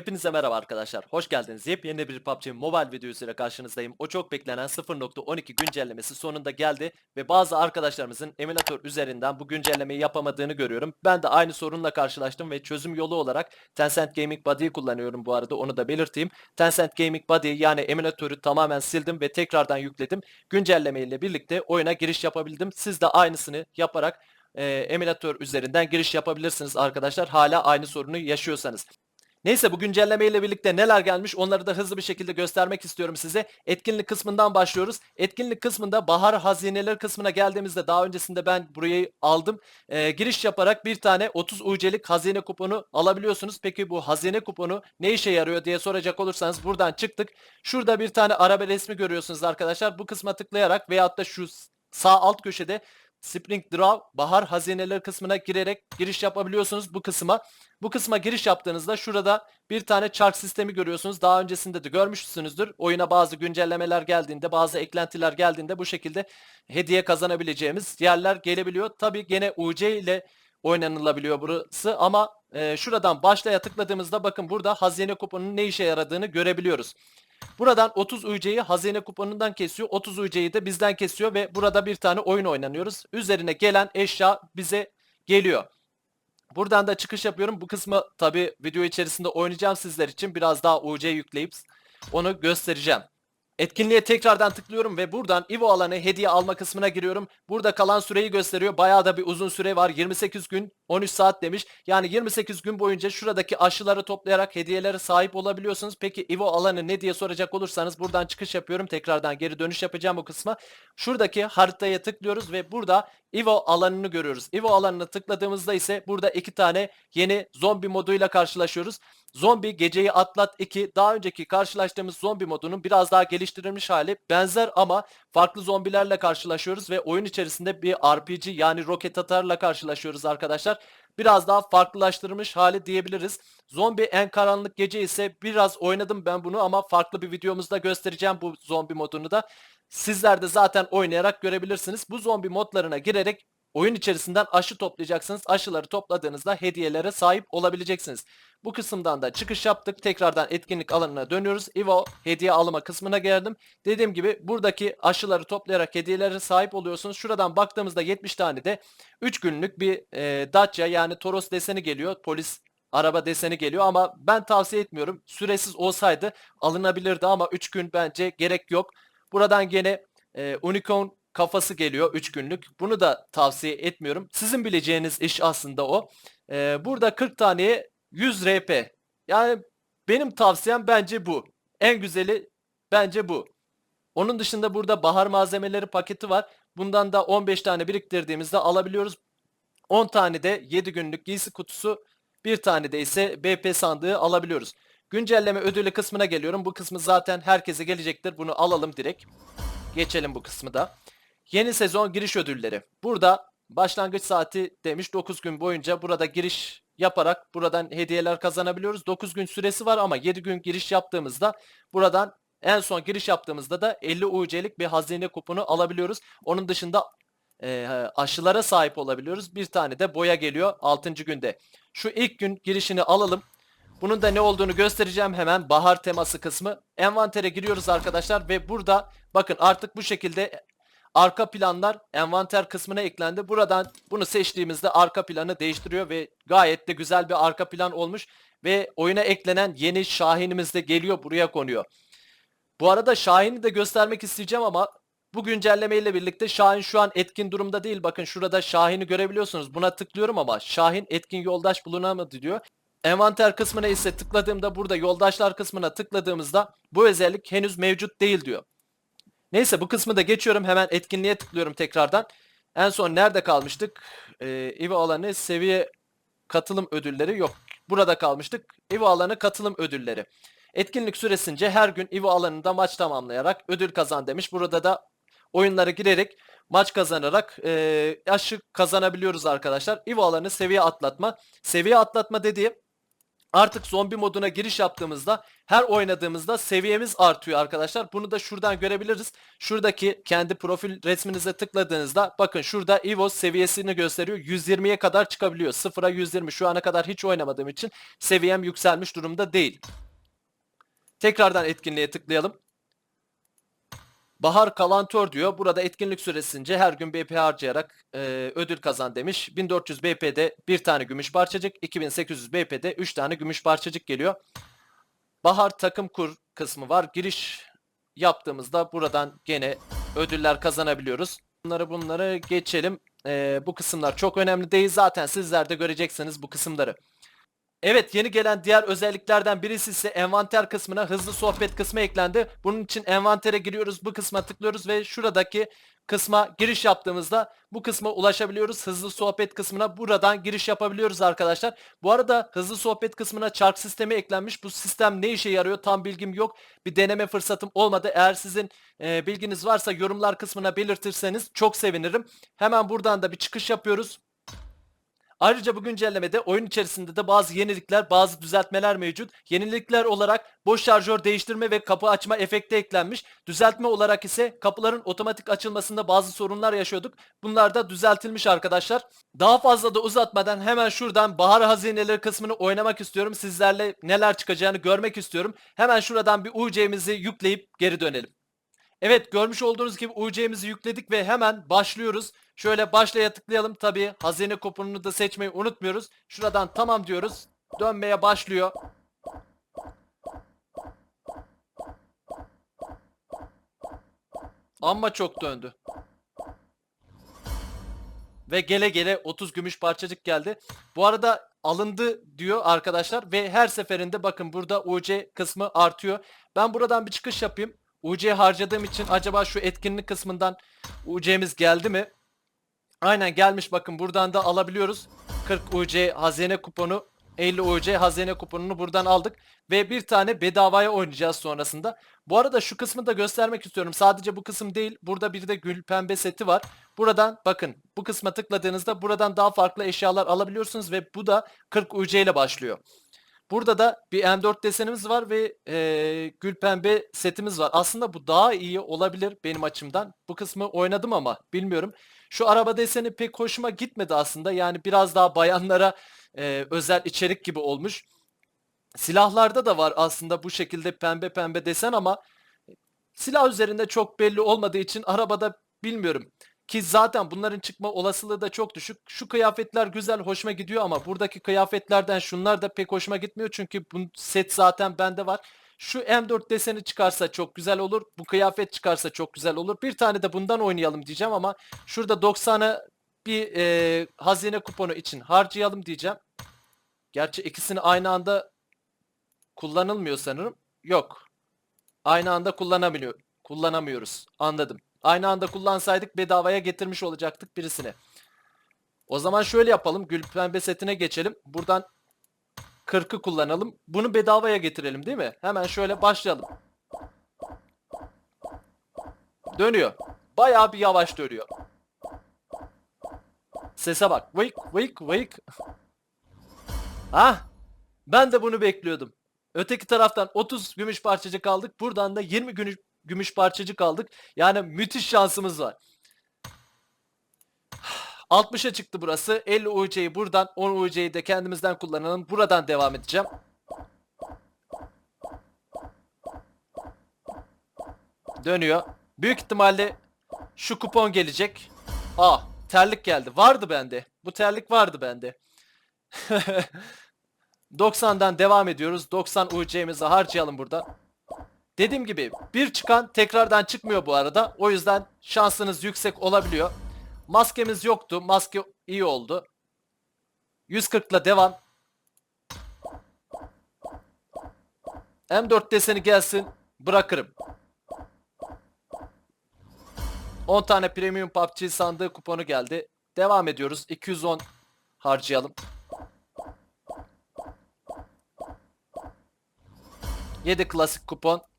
Hepinize merhaba arkadaşlar. Hoş geldiniz. Yepyeni bir PUBG Mobile videosuyla karşınızdayım. O çok beklenen 0.12 güncellemesi sonunda geldi ve bazı arkadaşlarımızın emülatör üzerinden bu güncellemeyi yapamadığını görüyorum. Ben de aynı sorunla karşılaştım ve çözüm yolu olarak Tencent Gaming Body'yi kullanıyorum bu arada onu da belirteyim. Tencent Gaming Body yani emülatörü tamamen sildim ve tekrardan yükledim. Güncelleme ile birlikte oyuna giriş yapabildim. Siz de aynısını yaparak e, emülatör üzerinden giriş yapabilirsiniz arkadaşlar. Hala aynı sorunu yaşıyorsanız. Neyse bu güncelleme ile birlikte neler gelmiş onları da hızlı bir şekilde göstermek istiyorum size. Etkinlik kısmından başlıyoruz. Etkinlik kısmında bahar hazineleri kısmına geldiğimizde daha öncesinde ben burayı aldım. Ee, giriş yaparak bir tane 30 UC'lik hazine kuponu alabiliyorsunuz. Peki bu hazine kuponu ne işe yarıyor diye soracak olursanız buradan çıktık. Şurada bir tane araba resmi görüyorsunuz arkadaşlar. Bu kısma tıklayarak veyahut da şu sağ alt köşede Spring Draw bahar hazineleri kısmına girerek giriş yapabiliyorsunuz bu kısma. Bu kısma giriş yaptığınızda şurada bir tane çark sistemi görüyorsunuz. Daha öncesinde de görmüşsünüzdür. Oyuna bazı güncellemeler geldiğinde, bazı eklentiler geldiğinde bu şekilde hediye kazanabileceğimiz yerler gelebiliyor. Tabi gene UC ile oynanılabiliyor burası ama e, şuradan başlaya tıkladığımızda bakın burada hazine kuponunun ne işe yaradığını görebiliyoruz. Buradan 30 UC'yi hazine kuponundan kesiyor. 30 UC'yi de bizden kesiyor ve burada bir tane oyun oynanıyoruz. Üzerine gelen eşya bize geliyor. Buradan da çıkış yapıyorum. Bu kısmı tabi video içerisinde oynayacağım sizler için. Biraz daha UC yükleyip onu göstereceğim. Etkinliğe tekrardan tıklıyorum ve buradan Evo alanı hediye alma kısmına giriyorum. Burada kalan süreyi gösteriyor. Bayağı da bir uzun süre var. 28 gün 13 saat demiş. Yani 28 gün boyunca şuradaki aşıları toplayarak hediyelere sahip olabiliyorsunuz. Peki Evo alanı ne diye soracak olursanız buradan çıkış yapıyorum. Tekrardan geri dönüş yapacağım bu kısma. Şuradaki haritaya tıklıyoruz ve burada Evo alanını görüyoruz. Evo alanına tıkladığımızda ise burada iki tane yeni zombi moduyla karşılaşıyoruz. Zombi Geceyi Atlat 2 daha önceki karşılaştığımız zombi modunun biraz daha geliştirilmiş hali benzer ama farklı zombilerle karşılaşıyoruz ve oyun içerisinde bir RPG yani roket atarla karşılaşıyoruz arkadaşlar. Biraz daha farklılaştırılmış hali diyebiliriz. Zombi en karanlık gece ise biraz oynadım ben bunu ama farklı bir videomuzda göstereceğim bu zombi modunu da. Sizler de zaten oynayarak görebilirsiniz. Bu zombi modlarına girerek oyun içerisinden aşı toplayacaksınız. Aşıları topladığınızda hediyelere sahip olabileceksiniz. Bu kısımdan da çıkış yaptık. Tekrardan etkinlik alanına dönüyoruz. Evo hediye alma kısmına geldim. Dediğim gibi buradaki aşıları toplayarak hediyelere sahip oluyorsunuz. Şuradan baktığımızda 70 tane de 3 günlük bir e, Dacia yani Toros deseni geliyor. Polis araba deseni geliyor ama ben tavsiye etmiyorum. Süresiz olsaydı alınabilirdi ama 3 gün bence gerek yok. Buradan gene e, Unicorn kafası geliyor 3 günlük. Bunu da tavsiye etmiyorum. Sizin bileceğiniz iş aslında o. E, burada 40 taneye 100 RP. Yani benim tavsiyem bence bu. En güzeli bence bu. Onun dışında burada bahar malzemeleri paketi var. Bundan da 15 tane biriktirdiğimizde alabiliyoruz. 10 tane de 7 günlük giysi kutusu, bir tane de ise BP sandığı alabiliyoruz. Güncelleme ödülü kısmına geliyorum. Bu kısmı zaten herkese gelecektir. Bunu alalım direkt. Geçelim bu kısmı da. Yeni sezon giriş ödülleri. Burada başlangıç saati demiş 9 gün boyunca burada giriş yaparak buradan hediyeler kazanabiliyoruz. 9 gün süresi var ama 7 gün giriş yaptığımızda buradan en son giriş yaptığımızda da 50 UC'lik bir hazine kuponu alabiliyoruz. Onun dışında e, aşılara sahip olabiliyoruz. Bir tane de boya geliyor 6. günde. Şu ilk gün girişini alalım. Bunun da ne olduğunu göstereceğim hemen bahar teması kısmı. Envantere giriyoruz arkadaşlar ve burada bakın artık bu şekilde arka planlar envanter kısmına eklendi. Buradan bunu seçtiğimizde arka planı değiştiriyor ve gayet de güzel bir arka plan olmuş. Ve oyuna eklenen yeni Şahin'imiz de geliyor buraya konuyor. Bu arada Şahin'i de göstermek isteyeceğim ama bu güncelleme ile birlikte Şahin şu an etkin durumda değil. Bakın şurada Şahin'i görebiliyorsunuz. Buna tıklıyorum ama Şahin etkin yoldaş bulunamadı diyor. Envanter kısmına ise tıkladığımda burada yoldaşlar kısmına tıkladığımızda bu özellik henüz mevcut değil diyor. Neyse bu kısmı da geçiyorum. Hemen etkinliğe tıklıyorum tekrardan. En son nerede kalmıştık? Ee, Evo alanı seviye katılım ödülleri yok. Burada kalmıştık. Evo alanı katılım ödülleri. Etkinlik süresince her gün Evo alanında maç tamamlayarak ödül kazan demiş. Burada da oyunlara girerek maç kazanarak e, aşı kazanabiliyoruz arkadaşlar. Evo alanı seviye atlatma. Seviye atlatma dediği Artık zombi moduna giriş yaptığımızda her oynadığımızda seviyemiz artıyor arkadaşlar. Bunu da şuradan görebiliriz. Şuradaki kendi profil resminize tıkladığınızda bakın şurada EVOS seviyesini gösteriyor. 120'ye kadar çıkabiliyor. 0'a 120 şu ana kadar hiç oynamadığım için seviyem yükselmiş durumda değil. Tekrardan etkinliğe tıklayalım. Bahar Kalantör diyor. Burada etkinlik süresince her gün BP harcayarak e, ödül kazan demiş. 1400 BP'de bir tane gümüş parçacık, 2800 BP'de 3 tane gümüş parçacık geliyor. Bahar takım kur kısmı var. Giriş yaptığımızda buradan gene ödüller kazanabiliyoruz. Bunları bunları geçelim. E, bu kısımlar çok önemli değil. Zaten sizler de göreceksiniz bu kısımları. Evet yeni gelen diğer özelliklerden birisi ise envanter kısmına hızlı sohbet kısmı eklendi. Bunun için envantere giriyoruz. Bu kısma tıklıyoruz ve şuradaki kısma giriş yaptığımızda bu kısma ulaşabiliyoruz. Hızlı sohbet kısmına buradan giriş yapabiliyoruz arkadaşlar. Bu arada hızlı sohbet kısmına çark sistemi eklenmiş. Bu sistem ne işe yarıyor tam bilgim yok. Bir deneme fırsatım olmadı. Eğer sizin e, bilginiz varsa yorumlar kısmına belirtirseniz çok sevinirim. Hemen buradan da bir çıkış yapıyoruz. Ayrıca bu güncellemede oyun içerisinde de bazı yenilikler, bazı düzeltmeler mevcut. Yenilikler olarak boş şarjör değiştirme ve kapı açma efekti eklenmiş. Düzeltme olarak ise kapıların otomatik açılmasında bazı sorunlar yaşıyorduk. Bunlar da düzeltilmiş arkadaşlar. Daha fazla da uzatmadan hemen şuradan bahar hazineleri kısmını oynamak istiyorum. Sizlerle neler çıkacağını görmek istiyorum. Hemen şuradan bir UC'mizi yükleyip geri dönelim. Evet görmüş olduğunuz gibi UC'mizi yükledik ve hemen başlıyoruz. Şöyle başlaya tıklayalım. Tabi hazine kuponunu da seçmeyi unutmuyoruz. Şuradan tamam diyoruz. Dönmeye başlıyor. Amma çok döndü. Ve gele gele 30 gümüş parçacık geldi. Bu arada alındı diyor arkadaşlar ve her seferinde bakın burada UC kısmı artıyor. Ben buradan bir çıkış yapayım. UC harcadığım için acaba şu etkinlik kısmından UC'miz geldi mi? Aynen gelmiş bakın buradan da alabiliyoruz. 40 UC hazine kuponu 50 UC hazine kuponunu buradan aldık. Ve bir tane bedavaya oynayacağız sonrasında. Bu arada şu kısmı da göstermek istiyorum. Sadece bu kısım değil. Burada bir de gül pembe seti var. Buradan bakın bu kısma tıkladığınızda buradan daha farklı eşyalar alabiliyorsunuz. Ve bu da 40 UC ile başlıyor. Burada da bir M4 desenimiz var ve e, gül pembe setimiz var. Aslında bu daha iyi olabilir benim açımdan. Bu kısmı oynadım ama bilmiyorum. Şu araba deseni pek hoşuma gitmedi aslında. Yani biraz daha bayanlara e, özel içerik gibi olmuş. Silahlarda da var aslında bu şekilde pembe pembe desen ama silah üzerinde çok belli olmadığı için arabada bilmiyorum. Ki zaten bunların çıkma olasılığı da çok düşük. Şu kıyafetler güzel, hoşuma gidiyor ama buradaki kıyafetlerden şunlar da pek hoşuma gitmiyor. Çünkü bu set zaten bende var. Şu M4 deseni çıkarsa çok güzel olur. Bu kıyafet çıkarsa çok güzel olur. Bir tane de bundan oynayalım diyeceğim ama şurada 90'ı bir e, hazine kuponu için harcayalım diyeceğim. Gerçi ikisini aynı anda kullanılmıyor sanırım. Yok. Aynı anda kullanamıyor. Kullanamıyoruz. Anladım. Aynı anda kullansaydık bedavaya getirmiş olacaktık birisini. O zaman şöyle yapalım. Gül pembe setine geçelim. Buradan 40'ı kullanalım. Bunu bedavaya getirelim değil mi? Hemen şöyle başlayalım. Dönüyor. Bayağı bir yavaş dönüyor. Sese bak. Vıyk vıyk vıyk. ah. Ben de bunu bekliyordum. Öteki taraftan 30 gümüş parçacık aldık. Buradan da 20 gümüş, gümüş parçacık aldık. Yani müthiş şansımız var. 60'a çıktı burası. 50 UC'yi buradan 10 UC'yi de kendimizden kullanalım. Buradan devam edeceğim. Dönüyor. Büyük ihtimalle şu kupon gelecek. Aa terlik geldi. Vardı bende. Bu terlik vardı bende. 90'dan devam ediyoruz. 90 UC'mizi harcayalım burada. Dediğim gibi bir çıkan tekrardan çıkmıyor bu arada. O yüzden şansınız yüksek olabiliyor. Maskemiz yoktu. Maske iyi oldu. 140 ile devam. M4 deseni gelsin. Bırakırım. 10 tane premium PUBG sandığı kuponu geldi. Devam ediyoruz. 210 harcayalım. 7 klasik kupon.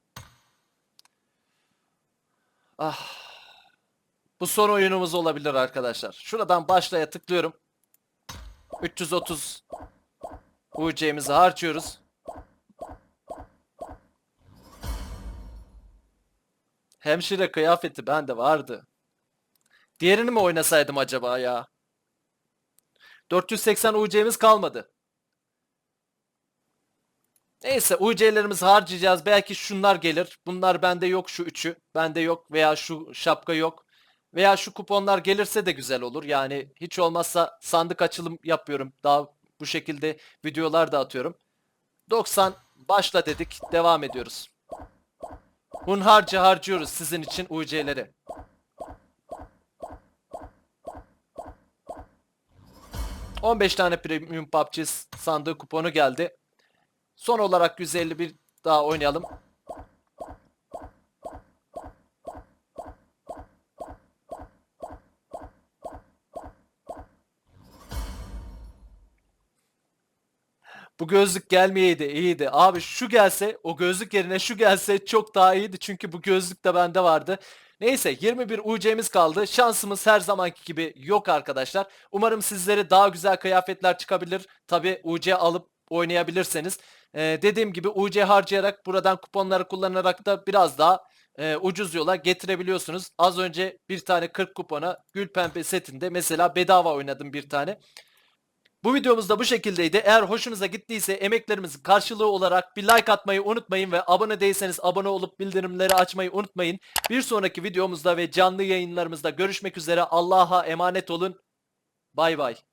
Ah. Bu son oyunumuz olabilir arkadaşlar. Şuradan başlaya tıklıyorum. 330 UC'mizi harcıyoruz. Hemşire kıyafeti bende vardı. Diğerini mi oynasaydım acaba ya? 480 UC'miz kalmadı. Neyse UC'lerimizi harcayacağız. Belki şunlar gelir. Bunlar bende yok şu üçü. Bende yok veya şu şapka yok. Veya şu kuponlar gelirse de güzel olur. Yani hiç olmazsa sandık açılım yapıyorum. Daha bu şekilde videolar da atıyorum. 90 başla dedik. Devam ediyoruz. Hunharca harcıyoruz sizin için UC'leri. ...15 tane Premium PUBG sandığı kuponu geldi. Son olarak 151 daha oynayalım. Bu gözlük gelmeyeydi iyiydi. Abi şu gelse o gözlük yerine şu gelse çok daha iyiydi. Çünkü bu gözlük de bende vardı. Neyse 21 UC'miz kaldı. Şansımız her zamanki gibi yok arkadaşlar. Umarım sizlere daha güzel kıyafetler çıkabilir. Tabi UC alıp oynayabilirseniz. Ee, dediğim gibi UC harcayarak buradan kuponları kullanarak da biraz daha e, ucuz yola getirebiliyorsunuz. Az önce bir tane 40 kupona gül pembe setinde mesela bedava oynadım bir tane. Bu videomuz da bu şekildeydi. Eğer hoşunuza gittiyse emeklerimizin karşılığı olarak bir like atmayı unutmayın ve abone değilseniz abone olup bildirimleri açmayı unutmayın. Bir sonraki videomuzda ve canlı yayınlarımızda görüşmek üzere. Allah'a emanet olun. Bay bay.